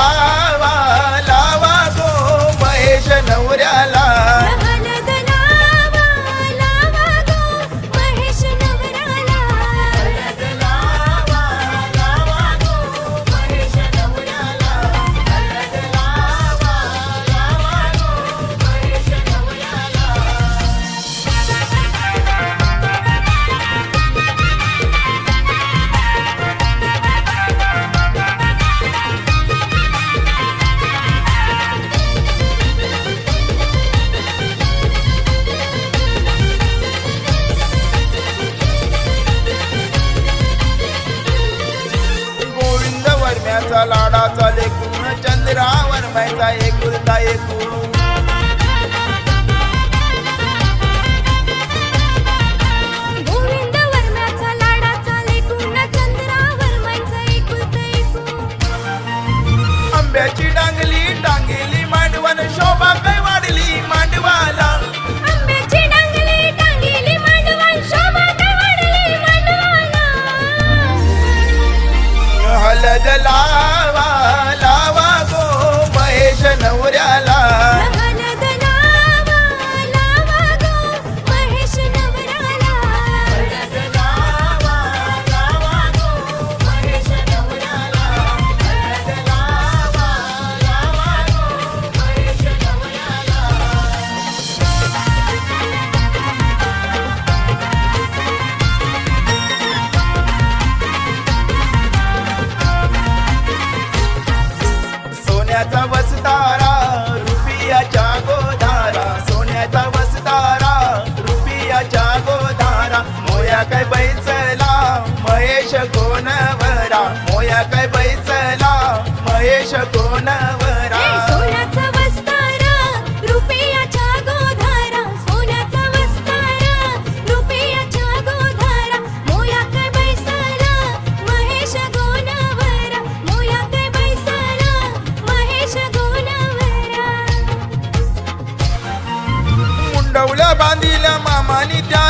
வாழ்வா चंद्रावर मायचा एकुलता एकूण कोणवरा? मोया काय बैसला? महेश कोणवरा? सोन्याचा वस्तारा रुपयाच्या महेश कोणवरा? मोया महेश कोणवरा? मुंडवला बांधिला मामानी त्या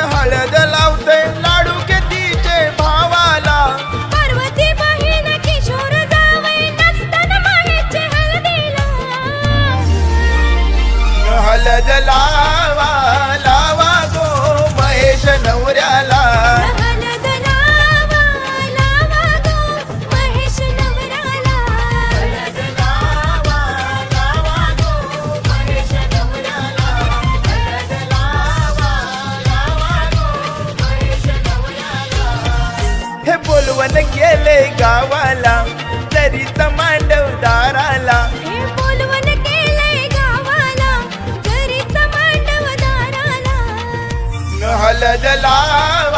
जला